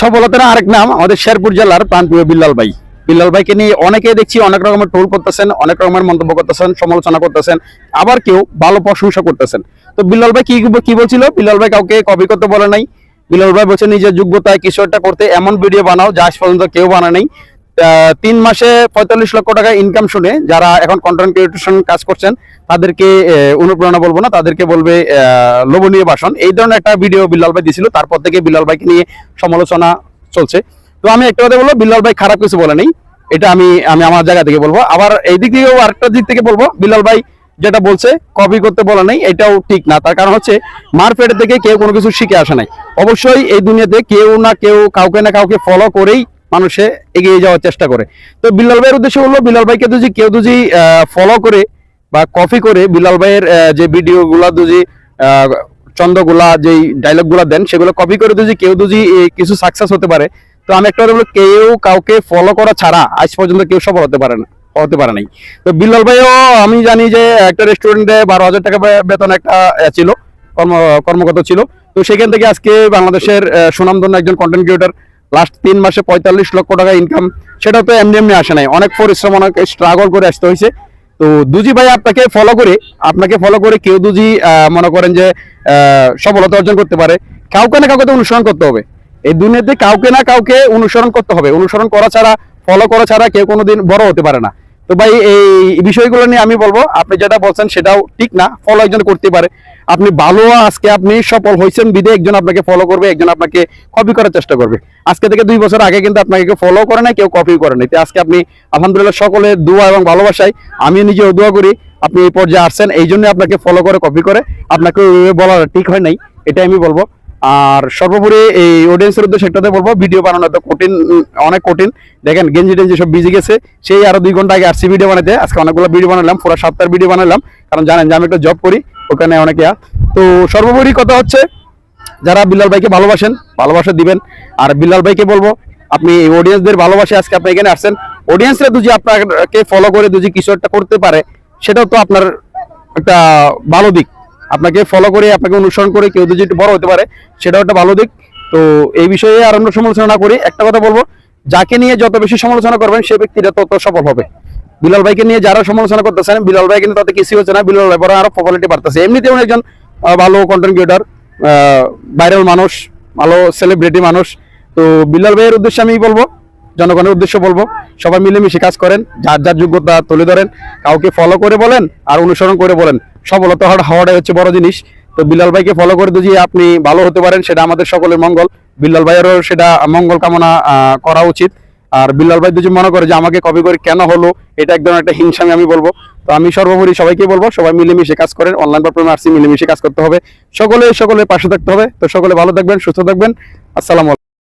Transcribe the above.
সফলতার আরেক নাম আমাদের শেরপুর জেলার প্রাণপ্রিয় বিল্লাল ভাই। বিল্লাল ভাইকে নিয়ে অনেকে দেখছি অনেক রকমের টোল করতেছেন, অনেক রকমের মন্তব্য করতেছেন, সমালোচনা করতেছেন, আবার কেউ ভালো প্রশংসা করতেছেন। তো বিল্লাল ভাই কি কি বলছিল? বিল্লাল ভাই কাউকে কপি করতে বলে নাই। বিল্লাল ভাই বলছে, নিজের যোগ্যতায় কিছু একটা করতে এমন ভিডিও বানাও যা আজ পর্যন্ত কেউ বানায় নাই। তিন মাসে পঁয়তাল্লিশ লক্ষ টাকা ইনকাম শুনে যারা এখন কন্টেন্ট ক্রিয়েশন কাজ করছেন, তাদেরকে অনুপ্রেরণা বলব না, তাদেরকে বলবে লোভনীয় ভাষণ। এই ধরনের একটা ভিডিও বিল্লাল ভাই দিয়েছিল তারপর থেকে বিল্লাল ভাইকে নিয়ে সমালোচনা চলছে। তো আমি একটা কথা বলব, বিল্লাল ভাই খারাপ কিছু বলে নেই, এটা আমি আমি আমার জায়গা থেকে বলব। আবার এই দিক থেকেও আরেকটা দিক থেকে বলব, বিল্লাল ভাই যেটা বলছে কপি করতে বলা নেই, এটাও ঠিক না। তার কারণ হচ্ছে মারপেট থেকে কেউ কোনো কিছু শিখে আসে নাই। অবশ্যই এই দুনিয়াতে কেউ না কেউ কাউকে না কাউকে ফলো করেই মানুষে এগিয়ে যাওয়ার চেষ্টা করে। তো বিল্লাল ভাইয়ের উদ্দেশ্য হলো বিল্লাল ভাইকে যদি কেউ যদি ফলো করে বা কপি করে বিল্লাল ভাইয়ের যে ভিডিওগুলা যদি আহ, চন্দ্রগুলা যেই ডায়লগগুলা দেন সেগুলো কপি করে যদি কেউ যদি কিছু সাকসেস হতে পারে তো আমি একটা বলব কেউ কাউকে ফলো করা ছাড়া আজ পর্যন্ত কেউ সফল হতে পারে না হতে পারে নাই। তো বিল্লাল ভাইও আমি জানি যে একটা রেস্টুরেন্টে বারো হাজার টাকা বেতন একটা ছিল কর্ম কর্মগত ছিল। তো সেখান থেকে আজকে বাংলাদেশের সুনামধন্য একজন কন্টেন্ট ক্রিয়েটর লাস্ট তিন মাসে পঁয়তাল্লিশ লক্ষ টাকা ইনকাম সেটা তো এমনি এমনি আসে নাই। অনেক পরিশ্রম, অনেক স্ট্রাগল করে আসতে হয়েছে। তো দুজি ভাই আপনাকে ফলো করে, আপনাকে ফলো করে কেউ দুজি মনে করেন যে সফলতা অর্জন করতে পারে। কাউকে না কাউকে তো অনুসরণ করতে হবে। এই দুনিয়াতে কাউকে না কাউকে অনুসরণ করতে হবে। অনুসরণ করা ছাড়া ফলো করা ছাড়া কেউ কোনোদিন বড় হতে পারে না। তো ভাই, এই বিষয়গুলো নিয়ে আমি বলব, আপনি যেটা বলছেন সেটাও ঠিক না ফলো একজন করতে পারে। আপনি ভালো আজকে আপনি সফল হয়েছেন বিদে একজন আপনাকে ফলো করবে, একজন আপনাকে কপি করার চেষ্টা করবে। আজকে থেকে দুই বছর আগে কিন্তু আপনাকে কেউ ফলো করে না কেউ কপি করে নাই। তো আজকে আপনি আলহামদুলিল্লাহ সকলের দোয়া এবং ভালোবাসায় আমি নিজেও দোয়া করি, আপনি এই পর্যায়ে আসছেন, এই জন্য আপনাকে ফলো করে কপি করে। আপনাকে বলা ঠিক হয় নাই, এটাই আমি বলব। আর সর্বোপরি এই অডিয়েন্সের উদ্দেশ্যে একটাতে বলব ভিডিও বানানো তো কঠিন অনেক কঠিন। দেখেন গেঞ্জি টেঞ্জি সব বিজি গেছে, সেই আরও দুই ঘণ্টা আগে আসছি ভিডিও বানাতে আজকে অনেকগুলো ভিডিও বানালাম পুরো সপ্তাহের ভিডিও বানালাম কারণ জানেন যে আমি একটা জব করি, ওখানে অনেকে তো সর্বোপরি কথা হচ্ছে, যারা বিল্লাল ভাইকে ভালোবাসেন, ভালোবাসা দিবেন। আর বিল্লাল ভাইকে বলব, আপনি এই অডিয়েন্সদের ভালোবাসে আজকে আপনি এখানে আসছেন। অডিয়েন্সরা যদি আপনাকে ফলো করে, যদি কিছু একটা করতে পারে, সেটাও তো আপনার একটা ভালো দিক। আপনাকে ফলো করে, আপনাকে অনুসরণ করে কেউ যদি একটু বড় হতে পারে, সেটাও একটা ভালো দিক। তো এই বিষয়ে আর আমরা সমালোচনা না করি। একটা কথা বলব, যাকে নিয়ে যত বেশি সমালোচনা করবেন সেই ব্যক্তিটা তত সফল হবে। বিলাল ভাইকে নিয়ে যারা সমালোচনা করতেছেন, বিলাল ভাই কিন্তু তাতে কিছু হচ্ছে না, বিলাল ভাই বরং আরও পপুলারিটি বাড়তেছে। এমনিতেও উনি একজন ভালো কন্টেন্ট ক্রিয়েটার ভাইরাল মানুষ, ভালো সেলিব্রিটি মানুষ। তো বিলাল ভাইয়ের উদ্দেশ্যে আমি বলব, জনগণের উদ্দেশ্য বলব, সবাই মিলেমিশে কাজ করেন, যার যার যোগ্যতা তুলে ধরেন, কাউকে ফলো করে বলেন আর অনুসরণ করে বলেন। সফলতা হওয়া- হওয়াটাই হচ্ছে বড় জিনিস। তো বিলাল ভাইকে ফলো করে যদি আপনি ভালো হতে পারেন, সেটা আমাদের সকলের মঙ্গল। বিল্লাল ভাইয়েরও সেটা মঙ্গল কামনা করা উচিত। আর বিল্লাল ভাই দুজন মনে করে যে, আমাকে কপি করে কেন হলো? এটা একদম একটা হিংসামি আমি বলব। তো আমি সর্বোপরি সবাইকে বলব, সবাই মিলেমিশে কাজ করেন। অনলাইন প্ল্যাটফর্মে আসছি মিলেমিশে কাজ করতে হবে। সকলে, সকলের পাশে থাকতে হবে। তো সকলে ভালো থাকবেন, সুস্থ থাকবেন। আসসালামু